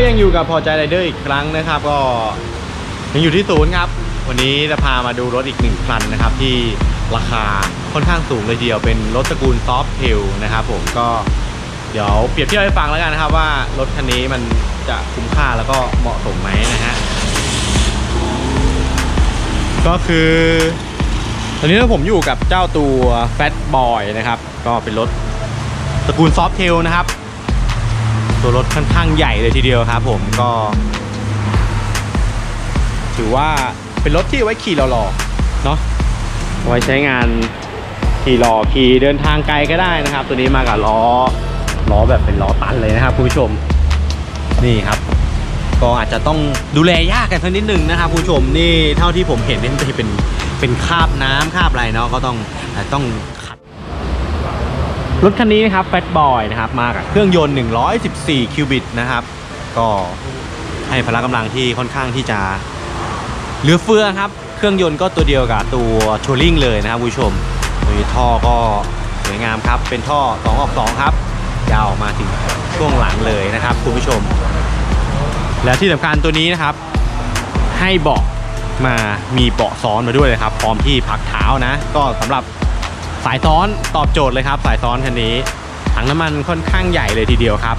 ก็ยังอยู่กับพอใจไรเดอร์อีกครั้งนะครับ ก็ยังอยู่ที่ศูนย์ครับ วันนี้จะพามาดูรถอีกหนึ่งคันนะครับ ที่ราคาค่อนข้างสูงเลยทีเดียวเป็นรถตระกูลซอฟเทลนะครับผมก็เดี๋ยวเปรียบเทียบให้ฟังแล้วกันนะครับ ว่ารถคันนี้มันจะคุ้มค่าแล้วก็เหมาะสมไหมนะฮะก็คือ ตอนนี้ผมอยู่กับเจ้าตัว Fat Boy นะครับ ก็เป็นรถตระกูลซอฟเทลนะครับ ตัวรถค่อนข้างใหญ่เลยทีเดียวครับผมก็ ถือว่าเป็นรถที่ไว้ขี่หล่อๆเนาะไว้ใช้งานขี่หล่อขี่เดินทางไกลก็ได้นะครับ ตัวนี้มากับล้อล้อแบบเป็นล้อตันเลยนะครับคุณผู้ชมนี่ครับ ก็อาจจะต้องดูแลยากกันสักนิดหนึ่งนะครับคุณผู้ชมนี่เท่าที่ผมเห็นเนี่ยมันจะเป็นเป็นคราบน้ำคราบอะไรเนาะก็ต้องต้อง รถคันนี้นะครับแฟตบอยนะครับมากับเครื่องยนต์ 114 คิวบิตนะครับ ก็ให้พละกำลังที่ค่อนข้างที่จะเหลือเฟือครับ เครื่องยนต์ก็ตัวเดียวกับตัวโชลิงเลยนะครับคุณผู้ชมโดยท่อก็สวยงามครับ เป็นท่อ 2 ออก 2 ครับ ยาวออกมาถึงช่วงหลังเลยนะครับคุณผู้ชม และที่สำคัญตัวนี้นะครับ ให้เบาะมามีเบาะซ้อนมาด้วยเลยครับ พร้อมที่พักเท้านะ ก็สำหรับ สายซ้อนตอบโจทย์เลยครับ สายซ้อนคันนี้ ถังน้ำมันค่อนข้างใหญ่เลยทีเดียวครับ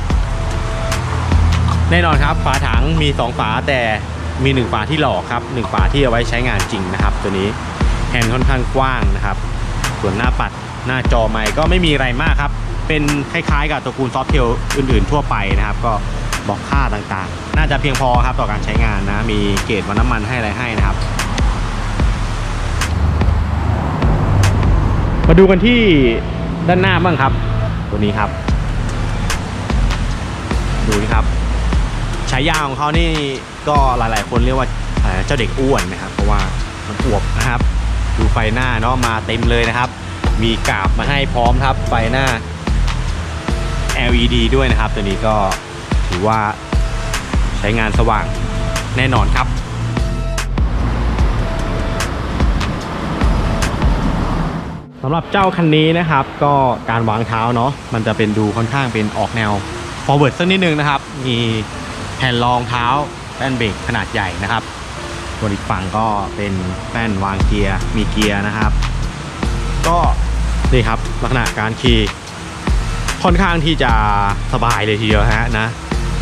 แน่นอนครับฝาถังมี 2 ฝาแต่มี1ฝาที่หลอกครับ1ฝาที่เอาไว้ใช้งานจริงนะครับ ตัวนี้แฮนด์ค่อนข้างกว้างนะครับ ส่วนหน้าปัดหน้าจอไมค์ก็ไม่มีอะไรมากครับ เป็นคล้ายๆ กับตระกูลซอฟต์เทลอื่นๆ ทั่วไปนะครับ ก็บอกค่าต่างๆ น่าจะเพียงพอครับต่อการใช้งานนะ มีเกจวัดน้ำมันให้อะไรให้นะครับ มาดูกันที่ด้านหน้าบ้างครับ ตัวนี้ครับ ดูนี่ครับฉายาของเขานี่ก็หลาย ๆ คนเรียกว่าเจ้าเด็กอ้วนนะครับ เพราะว่ามันอวบนะครับ ดูไฟหน้าเนาะมาเต็มเลยนะครับ มีกาบมาให้พร้อมครับไฟหน้า LED ด้วยนะครับ ตัวนี้ก็ถือว่าใช้งานสว่างแน่นอนครับ สำหรับเจ้าคันนี้นะครับ ก็การวางเท้าเนาะมันจะเป็นดูค่อนข้างเป็นออกแนว forward สักนิดนึงนะครับ มีแผ่นรองเท้าแป้นเบรกขนาดใหญ่นะครับส่วนอีกฝั่งก็เป็นแป้นวางเกียร์ มีเกียร์นะครับ ก็นี่ครับลักษณะการขี่ค่อนข้างที่จะสบายเลยทีเดียวฮะนะ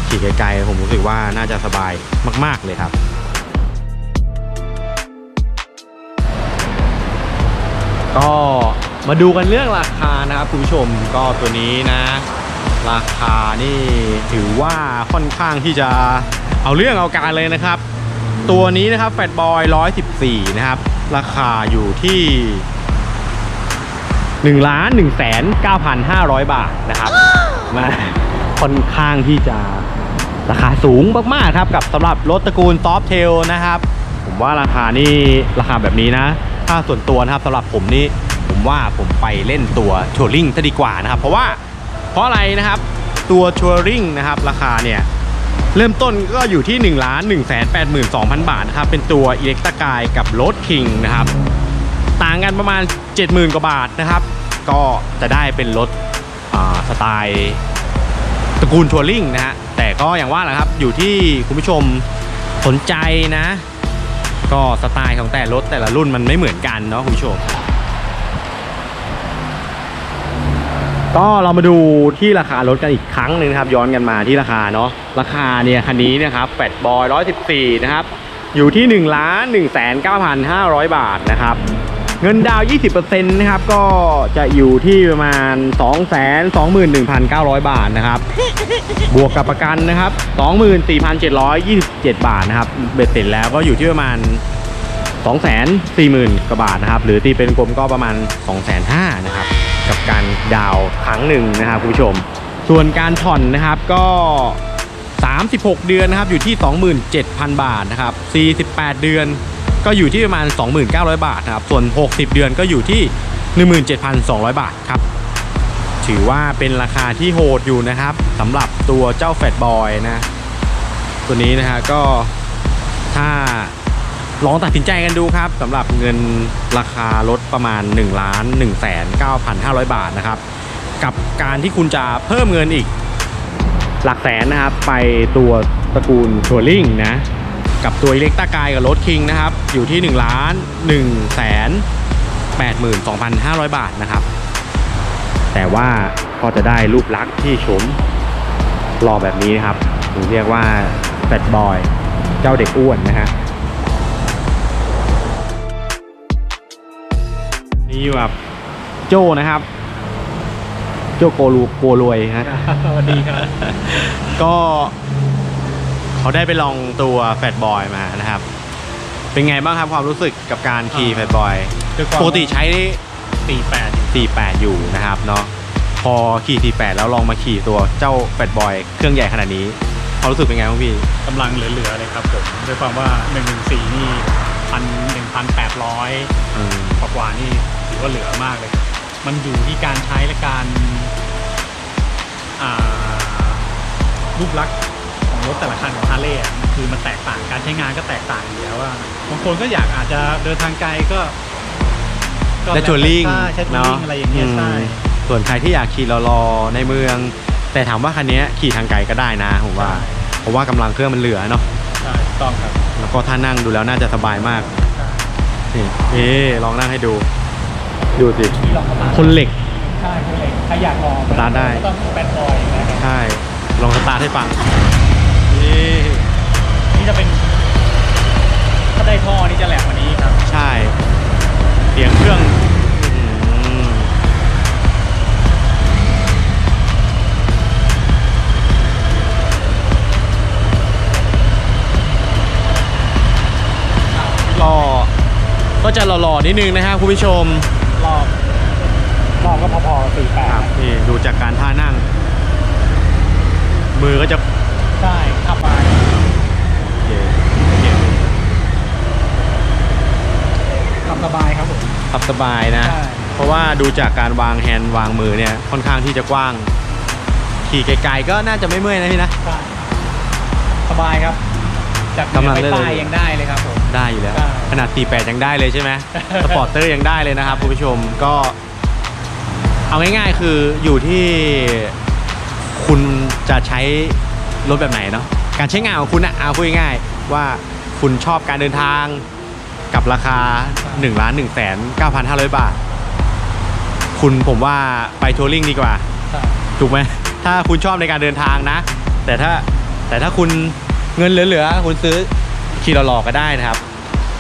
ขี่ไกลๆผมรู้สึกว่าน่าจะสบายมาก ๆเลยครับ ก็มาดูกันเรื่องราคานะครับคุณผู้ชมก็ตัวนี้นะ ราคานี่ถือว่าค่อนข้างที่จะเอาเรื่องเอาการเลยนะครับ ตัวนี้นะครับแฟตบอย114 นะครับ ราคาอยู่ที่1ล้าน1แสน9,500บาทนะครับมาค่อนข้างที่จะราคาสูงมากๆครับกับสำหรับรถตระกูลซอฟเทลนะครับ ผมว่าราคานี่ราคาแบบนี้นะ ถ้าส่วนตัวนะครับสำหรับผมนี่ผมว่าผมไปเล่นตัวทัวริงซะดีกว่านะครับ เพราะว่าเพราะอะไรนะครับตัวทัวริงนะครับราคาเนี่ยเริ่มต้นก็อยู่ที่1ล้าน1 8 2 0 0 0 บาทนะครับเป็นตัวอิเล็กตากายกับรถคิงนะครับต่างกันประมาณ 70,000 กว่าบาทนะครับ ก็จะได้เป็นรถสไตล์ตระกูลทัวริงนะฮะแต่ก็อย่างว่าแหละครับอยู่ที่คุณผู้ชมสนใจนะ ก็สไตล์ของแต่รถแต่ละรุ่นมันไม่เหมือนกันเนาะคุณผู้ชมก็เรามาดูที่ราคารถกันอีกครั้งหนึ่งนะครับ ย้อนกันมาที่ราคาเนาะราคาเนี่ยคันนี้นะครับแฟดบอย114 นะครับ อยู่ที่1ล้าน1 9 5 0 0 บาทนะครับ เงินดาวน์20%นะครับ ก็จะอยู่ที่ประมาณ 2 2 1 9 0 0 บาทนะครับ บวกกับประกันนะครับ 24,727 บาทนะครับ เบ็ดเสร็จแล้วก็อยู่ที่ประมาณ 240,000กว่าบาทนะครับ หรือตีเป็นกลมก็ประมาณ 2,500,000นะครับ กับการดาวน์ครั้งหนึ่งนะครับคุณผู้ชม ส่วนการผ่อนนะครับก็ 36 เดือนนะครับอยู่ที่ 27,000 บาทนะครับ 48 เดือน ก็อยู่ที่ประมาณ 2,900 บาทนะครับ ส่วน 60 เดือนก็อยู่ที่ 17,200 บาทครับ ถือว่าเป็นราคาที่โหดอยู่นะครับสำหรับตัวเจ้าแฟตบอยนะ ตัวนี้นะฮะก็ถ้าลองตัดสินใจกันดูครับสำหรับเงินราคารถประมาณ1ล้าน1แสน9,500 บาทนะครับ กับการที่คุณจะเพิ่มเงินอีก หลักแสนนะครับ ไปตัวตระกูลทัวริงนะ กับตัวอิเล็กต้ากายกับรถคิงนะครับ อยู่ที่1ล้าน1แสน82,500 บาทนะครับ แต่ว่าพอจะได้รูปลักษณ์ที่ชมรอแบบนี้นะครับถึงเรียกว่าแฟตบอยเจ้าเด็กอ้วนนะฮะนี่อยู่กับโจนะครับ โจโกลูโกรวยฮะสวัสดีครับ ก็ เขาได้ไปลองตัวแฟตบอยมานะครับ เป็นไงบ้างครับความรู้สึกกับการขี่แฟตบอยปกติใช้ตีแปด48 อยู่นะครับเนาะพอขี่48แล้วลองมาขี่ตัวเจ้าแฟตบอยเครื่องใหญ่ขนาดนี้ความรู้สึกเป็นไงบ้างพี่กำลังเหลือๆเลยครับผมด้วยความว่า1นึนี่พันหนึ่งพันแปดร้อยอืมกว่าๆนี่ถือว่าเหลือมากเลยครับมันอยู่ที่การใช้และการอ่ารูปลักษณ์ของ รถแต่ละคันของฮาร์เลย์อะคือมันแตกต่างการใช้งานก็แตกต่างอยู่แล้วว่าบางคนก็อยากอาจจะเดินทางไกลก็ก็ได้ทัวริงใช่ใช้ทัวเนาะริงอะไรอย่างเงี้ยใช่อืมส่วนใครที่อยากขี่รอๆในเมือง แต่ถามว่าคันนี้ขี่ทางไกลก็ได้นะผมว่าเพราะว่ากำลังเครื่องมันเหลือเนาะใช่ถูกต้องครับแล้วก็ถ้านั่งดูแล้วน่าจะสบายมากนี่เอ๊ลองนั่งให้ดู ดูสิที่ลองเข้ามาคนเหล็กใช่คนเหล็กใครอยากลองสตาร์ทได้ก็ต้องแบนบอยนะครับใช่ลองสตาร์ทให้ฟัง นี่ นี่จะเป็น ถ้าได้ ท่อนี่จะแหลกกว่านี้ครับ ใช่เสียงเครื่องอื้อหือก็ก็จะหล่อๆนิดนึงนะครับคุณผู้ชม รอบรอบก็พอๆสี่แปคดรับนี่ดูจากการท่านั่ง มือก็จะ ใช่ขับมา โอเคโอเค ขับสบายครับผม ขับ สบายนะใช่เพราะว่าดูจากการวางแฮนด์วางมือเนี่ยค่อนข้างที่จะกว้าง ขี่ไกลๆก็น่าจะไม่เมื่อยนะพี่นะใช่สบายครับจากกำลังเหนือได้ไปเลยใต้ยังได้เลยครับผมได้อยู่แล้วได้ขนาด 48 ยังได้เลยใช่ไหมสปอร์ตเตอร์ยังได้เลยนะครับคุณผู้ชมก็เอาง่ายๆคืออยู่ที่คุณจะใช้รถแบบไหนเนาะการใช้งานของคุณอะเอาพูดง่ายๆว่าคุณชอบการเดินทาง กับราคา1ล้าน1แสน9,500บาท คุณผมว่าไปทัวริงดีกว่าใช่ถูกไหม ถ้าคุณชอบในการเดินทางนะ แต่ถ้าแต่ถ้าคุณเงินเหลือๆ คุณซื้อขี่หล่อๆก็ได้นะครับ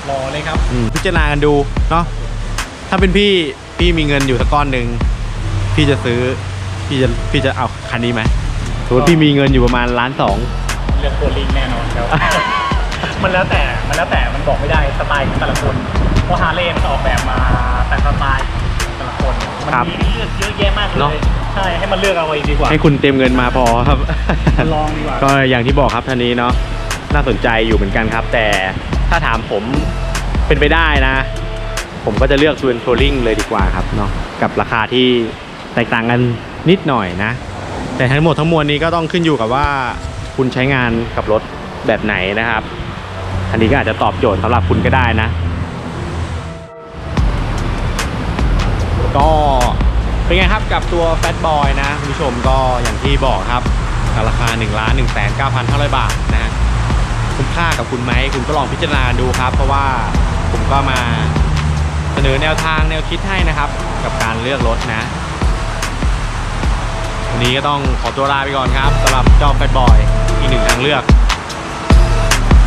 รอเลยครับอืมพิจารณากันดูเนาะ ถ้าเป็นพี่พี่มีเงินอยู่สักก้อนหนึ่งพี่จะซื้อ พี่จะพี่จะเอาคันนี้ไหมสมมติพี่มีเงินอยู่ประมาณล้านสอง เรื่องตัวลิงแน่นอนครับ มันแล้วแต่มันแล้วแต่มันบอกไม่ได้สไตล์ของแต่ละคนเพราะฮาร์เลย์มันออกแบบมาแต่สไตล์ของแต่ละคนมัครับมีให้เลือกเยอะแยะมากเลเนอะ ยใช่ให้มันเลือกเอาเองดีกว่า ให้คุณเต็มเงินมาพอครับมาลองดีกว่า ก็อย่างที่บอกครับท่านนี้เนาะน่าสนใจอยู่เหมือนกันครับ แต่ถ้าถามผมเป็นไปได้นะ ผมก็จะเลือกซูนทัวริงเลยดีกว่าครับเนาะกับราคาที่แตกต่างกันนิดหน่อยนะ แต่ทั้งหมดทั้งมวลนี้ก็ต้องขึ้นอยู่กับว่าคุณใช้งานกับรถแบบไหนนะครับ อันนี้ก็อาจจะตอบโจทย์สำหรับคุณก็ได้นะ ก็เป็นไงครับกับตัว Fat Boy นะคุณผู้ชมก็อย่างที่บอกครับราคา1ล้าน1 9 5 0 0 บาทนะคุ้มค่ากับคุณไหมคุณก็ลองพิจารณาดูครับ เพราะว่าผมก็มาเสนอแนวทางแนวคิดให้นะครับ กับการเลือกรถนะวันนี้ก็ต้องขอตัวลาไปก่อนครับสำหรับเจ้า Fat Boy อีกหนึ่งทางเลือก